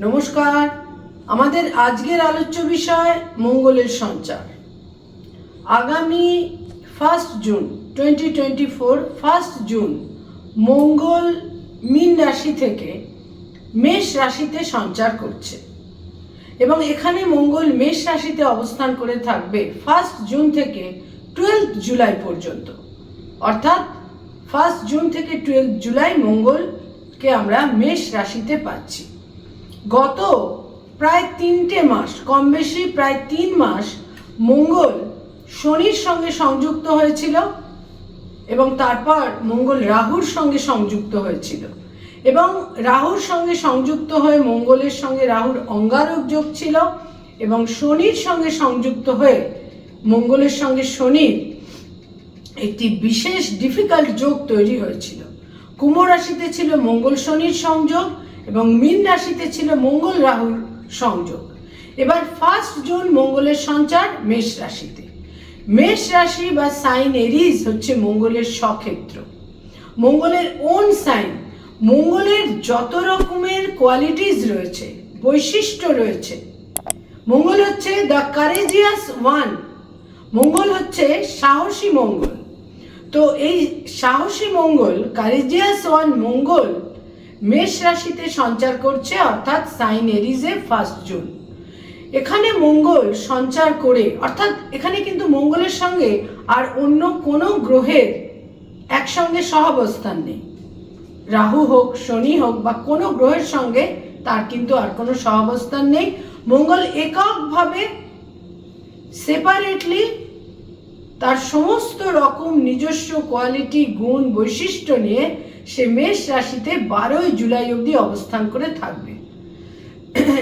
নমস্কার। আমাদের আজকের আলোচ্য বিষয় মঙ্গলের সঞ্চার। আগামী first June twenty twenty four first June Mangal মীন রাশি থেকে মেষ রাশিতে সঞ্চার করছে। এবং এখানে মঙ্গল মেষ রাশিতে অবস্থান করে থাকবে ফার্স্ট জুন থেকে টুয়েলভ জুলাই পর্যন্ত। অর্থাৎ ফার্স্ট জুন থেকে টুয়েলভ জুলাই মঙ্গলকে আমরা মেষ রাশিতে পাচ্ছি। গত প্রায় তিনটে মাস, কম বেশি প্রায় তিন মাস, মঙ্গল শনির সঙ্গে সংযুক্ত হয়েছিল এবং তারপর মঙ্গল রাহুর সঙ্গে সংযুক্ত হয়েছিল। এবং রাহুর সঙ্গে সংযুক্ত হয়ে মঙ্গলের সঙ্গে রাহুর অঙ্গারক যোগ ছিল এবং শনির সঙ্গে সংযুক্ত হয়ে মঙ্গলের সঙ্গে শনির একটি বিশেষ ডিফিকাল্ট যোগ তৈরি হয়েছিল। কুম্ভ রাশিতে ছিল মঙ্গল শনির সংযোগ এবং মীন রাশিতে ছিল মঙ্গল রাহুর সংযোগ। এবার ফার্স্ট জুন মঙ্গলের সঞ্চার মেষ রাশিতে। মেষ রাশি বা সাইন এরিজ হচ্ছে মঙ্গলের স্বক্ষেত্র মঙ্গলের ওন সাইন মঙ্গলের যত রকমের কোয়ালিটিস রয়েছে, বৈশিষ্ট্য রয়েছে। মঙ্গল হচ্ছে দ্য কারেজিয়াস ওয়ান মঙ্গল হচ্ছে সাহসী মঙ্গল। তো এই সাহসী মঙ্গল কারেজিয়াস ওয়ান মঙ্গল মেষ রাশিতে সঞ্চার করছে, অর্থাৎ সাইন এরিজে ফার্স্ট জুন এখানে মঙ্গল সঞ্চার করে, অর্থাৎ এখানে কিন্তু মঙ্গলের সঙ্গে আর অন্য কোনো গ্রহের একসঙ্গে সহাবস্থান নেই। রাহু হোক, শনি হোক বা কোনো গ্রহের সঙ্গে তার কিন্তু আর কোনো সহাবস্থান নেই। মঙ্গল এককভাবে সেপারেটলি তার সমস্ত রকম নিজস্ব কোয়ালিটি গুণ, বৈশিষ্ট্য নিয়ে সে মেষ রাশিতে বারোই জুলাই অবধি অবস্থান করে থাকবে।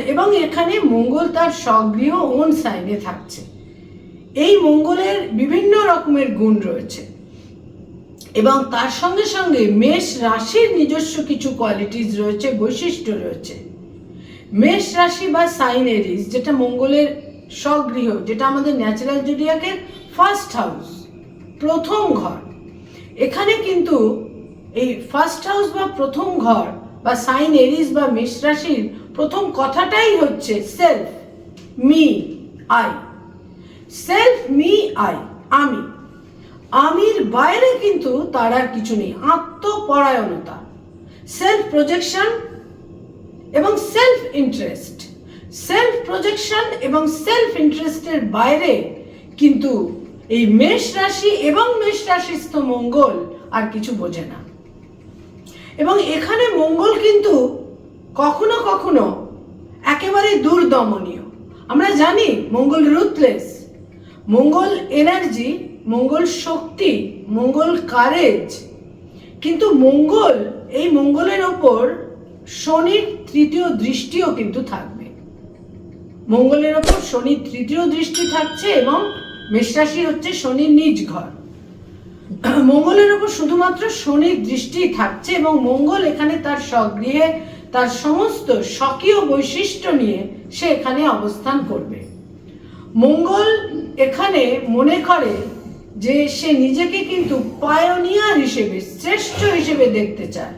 এবং এখানে মঙ্গল তার স্বগৃহ ওন সাইনে থাকছে। এই মঙ্গলের বিভিন্ন রকমের গুণ রয়েছে। এবং তার সঙ্গে সঙ্গে মেষ রাশির নিজস্ব কিছু কোয়ালিটিস রয়েছে, বৈশিষ্ট্য রয়েছে। মেষ রাশি বা সাইন এরিস যেটা মঙ্গলের স্বগৃহ, যেটা আমাদের ন্যাচারাল জুডিয়াকের ফার্স্ট হাউস প্রথম ঘর। এখানে কিন্তু এই ফার্স্ট হাউস বা প্রথম ঘর বা সাইন এরিস বা মেষ রাশির প্রথম কথাটাই হচ্ছে self me I self me I আমি। আমির বাইরে কিন্তু তার আর কিছু নেই, আত্মপরায়ণতা। সেলফ প্রজেকশন এবং সেলফ ইন্টারেস্ট সেলফ প্রজেকশন এবং সেলফ ইন্টারেস্টের বাইরে কিন্তু এই মেষ রাশি এবং মেষ রাশিস্থ মঙ্গল আর কিছু বোঝে না। এবং এখানে মঙ্গল কিন্তু কখনো কখনো একেবারে দুর্দমনীয়। আমরা জানি মঙ্গল রুথলেস মঙ্গল এনার্জি মঙ্গল শক্তি, মঙ্গল কারেজ কিন্তু মঙ্গল, এই মঙ্গলের ওপর শনির তৃতীয় দৃষ্টিও কিন্তু থাকবে। মঙ্গলের ওপর শনির তৃতীয় দৃষ্টি থাকছে এবং মেষরাশি হচ্ছে শনির নিজ ঘর। মঙ্গলের ওপর শুধুমাত্র শনির দৃষ্টি থাকছে এবং মঙ্গল এখানে তার স্বগৃহে তার সমস্ত স্বকীয় বৈশিষ্ট্য নিয়ে সে এখানে অবস্থান করবে। মঙ্গল এখানে মনে করে যে সে নিজেকে কিন্তু পায়োনিয়ার হিসেবে, শ্রেষ্ঠ হিসেবে দেখতে চায়।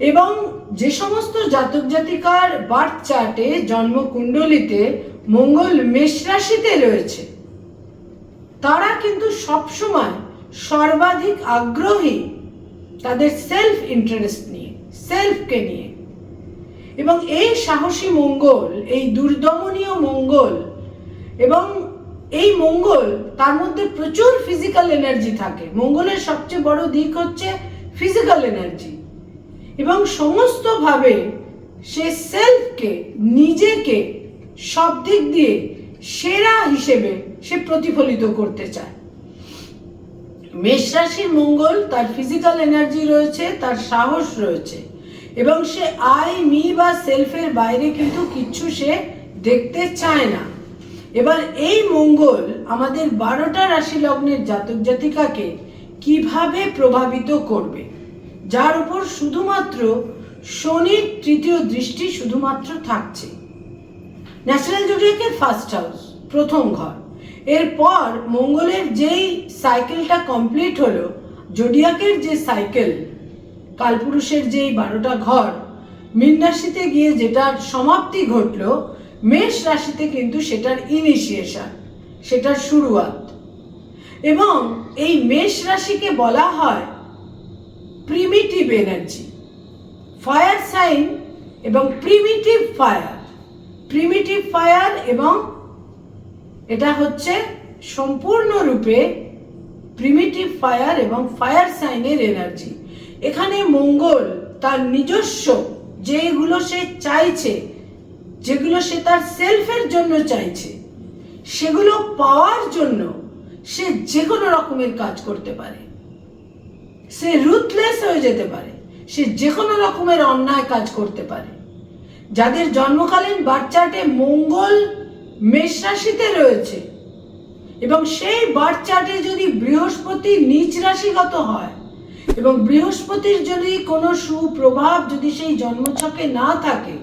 এবং যে সমস্ত জাতক জাতিকার বার্থ চার্টে, জন্মকুণ্ডলিতে মঙ্গল মেষ রাশিতে রয়েছে। তারা কিন্তু সবসময় সর্বাধিক আগ্রহী তাদের সেলফ ইন্টারেস্ট নিয়ে সেলফকে নিয়ে। এবং এই সাহসী মঙ্গল, এই দুর্দমনীয় মঙ্গল এবং এই মঙ্গল তার মধ্যে প্রচুর ফিজিক্যাল এনার্জি থাকে। মঙ্গলের সবচেয়ে বড় দিক হচ্ছে ফিজিক্যাল এনার্জি এবং সমস্তভাবে সে সেলফকে নিজেকে সব দিক দিয়ে সেরা হিসেবে সে প্রতিফলিত করতে চায়। মেষ রাশির মঙ্গল, তার ফিজিক্যাল এনার্জি রয়েছে, তার সাহস রয়েছে এবং সে আই মি বা সেলফের বাইরে কিন্তু কিচ্ছু সে দেখতে চায় না। এবার এই মঙ্গল আমাদের বারোটা রাশি লগ্নের জাতক জাতিকাকে কীভাবে প্রভাবিত করবে? যার উপর শুধুমাত্র শনির তৃতীয় দৃষ্টি শুধুমাত্র থাকছে। ন্যাশনাল জোডিয়াকের ফার্স্ট হাউস প্রথম ঘর। এরপর মঙ্গলের যেই সাইকেলটা কমপ্লিট হলো জোডিয়াকের যে সাইকেল কালপুরুষের যেই বারোটা ঘর, মীন রাশিতে গিয়ে যেটার সমাপ্তি ঘটলো, মেষ রাশিতে কিন্তু সেটার ইনিশিয়েশন সেটার শুরুয়াত। এবং এই মেষ রাশিকে বলা হয় প্রিমিটিভ এনার্জি ফায়ার সাইন এবং প্রিমিটিভ ফায়ার প্রিমিটিভ ফায়ার এবং এটা হচ্ছে সম্পূর্ণরূপে প্রিমিটিভ ফায়ার এবং ফায়ার সাইনের এনার্জি এখানে মঙ্গল তার নিজস্ব যেগুলো সে চাইছে, যেগুলো সে তার সেলফের জন্য চাইছে, সেগুলো পাওয়ার জন্য সে যে কোনো রকমের কাজ করতে পারে। সে রুথলেস হয়ে যেতে পারে, সে যে কোনো রকমের অন্যায় কাজ করতে পারে। যাদের জন্মকালীন বাচ্চাটে মঙ্গল মেষ রাশিতে রয়েছে, এবং সেই বার্থ চার্টে যদি বৃহস্পতি নিচ রাশিগত হয়, এবং বৃহস্পতির যদি কোনো সুপ্রভাব যদি সেই জন্মছকে না থাকে,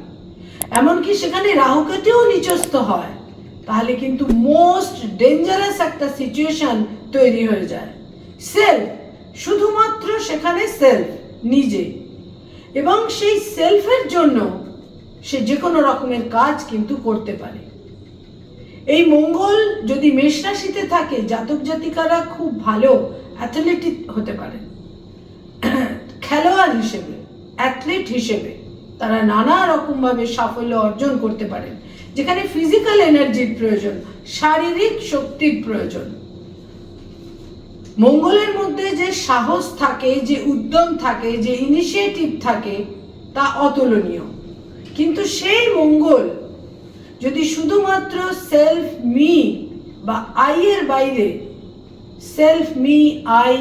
এমনকি সেখানে রাহুকেতেও নিচস্থ হয়, তাহলে কিন্তু মোস্ট ডেঞ্জারাস একটা সিচুয়েশন তৈরি হয়ে যায়। সেলফ শুধুমাত্র সেখানে সেলফ নিজে। এবং সেই সেলফের জন্য সে যে কোনো রকমের কাজ কিন্তু করতে পারে। এই মঙ্গল যদি মেষ রাশিতে থাকে, জাতক জাতিকারা খুব ভালো অ্যাথলেটিক হতে পারে। খেলোয়াড় হিসেবে অ্যাথলেট হিসেবে তারা নানা রকমভাবে সাফল্য অর্জন করতে পারেন। যেখানে ফিজিক্যাল এনার্জির প্রয়োজন, শারীরিক শক্তির প্রয়োজন। মঙ্গলের মধ্যে যে সাহস থাকে, যে উদ্যম থাকে, যে ইনিশিয়েটিভ থাকে, তা অতুলনীয়। কিন্তু সেই মঙ্গল, যদি শুধুমাত্র সেলফ মি বা আই এর বাইরে সেলফ মি আই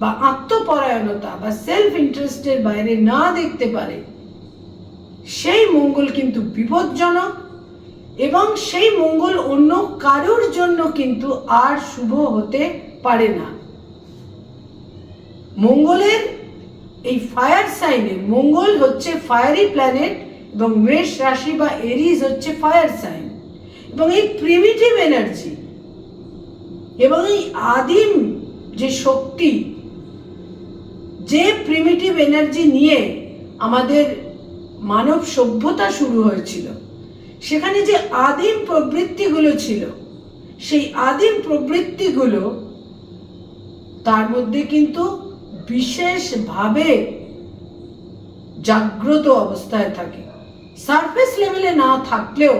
বা আত্মপরায়ণতা বা সেলফ ইন্টারেস্টের বাইরে না দেখতে পারে, সেই মঙ্গল কিন্তু বিপজ্জনক এবং সেই মঙ্গল অন্য কারোর জন্য কিন্তু আর শুভ হতে পারে না। মঙ্গলের এই ফায়ার সাইনে মঙ্গল হচ্ছে ফায়ারি প্ল্যানেট এবং মেষ রাশি বা এরিজ হচ্ছে ফায়ার সাইন এবং এই প্রিমিটিভ এনার্জি এবং এই আদিম যে শক্তি, যে প্রিমিটিভ এনার্জি নিয়ে আমাদের মানব সভ্যতা শুরু হয়েছিল, সেখানে যে আদিম প্রবৃত্তিগুলো ছিল, সেই আদিম প্রবৃত্তিগুলো তার মধ্যে কিন্তু বিশেষভাবে জাগ্রত অবস্থায় থাকে। সারফেস লেভেলে না থাকলেও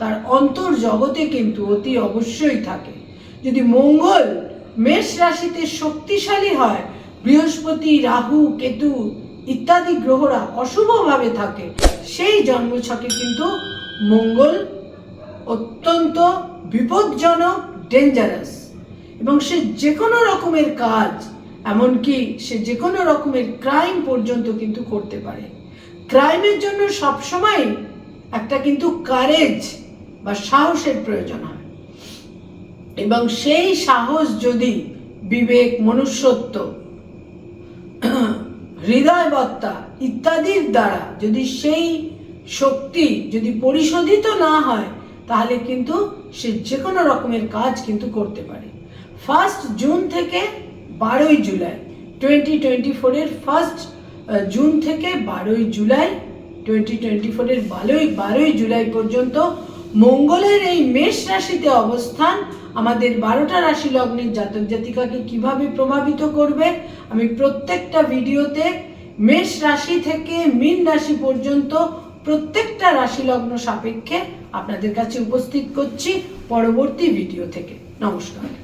তার অন্তর জগতে কিন্তু অতি অবশ্যই থাকে। যদি মঙ্গল মেষ রাশিতে শক্তিশালী হয়, বৃহস্পতি, রাহু, কেতু ইত্যাদি গ্রহরা অশুভভাবে থাকে, সেই জন্মছকে কিন্তু মঙ্গল অত্যন্ত বিপজ্জনক ডেঞ্জারাস এবং সে যে কোনো রকমের কাজ, এমনকি সে যে কোনো রকমের ক্রাইম পর্যন্ত কিন্তু করতে পারে। ক্রাইমের জন্য সবসময় একটা কিন্তু কারেজ বা সাহসের প্রয়োজন হয়। এবং সেই সাহস যদি বিবেক, মনুষ্যত্ব, হৃদয়বত্তা ইত্যাদির দ্বারা যদি সেই শক্তি যদি পরিশোধিত না হয়, তাহলে কিন্তু সে যে কোনো রকমের কাজ কিন্তু করতে পারে। ফার্স্ট জুন থেকে বারোই জুলাই টোয়েন্টি টোয়েন্টি ফোরের ফার্স্ট জুন থেকে বারোই জুলাই টোয়েন্টি টোয়েন্টি ফোরের বারোই বারোই জুলাই পর্যন্ত মঙ্গলের এই মেষ রাশিতে অবস্থান আমাদের বারোটা রাশি লগ্নের জাতক জাতিকাকে কীভাবে প্রভাবিত করবে, আমি প্রত্যেকটা ভিডিওতে মেষ রাশি থেকে মীন রাশি পর্যন্ত প্রত্যেকটা রাশি লগ্ন সাপেক্ষে আপনাদের কাছে উপস্থিত করছি পরবর্তী ভিডিও থেকে। নমস্কার।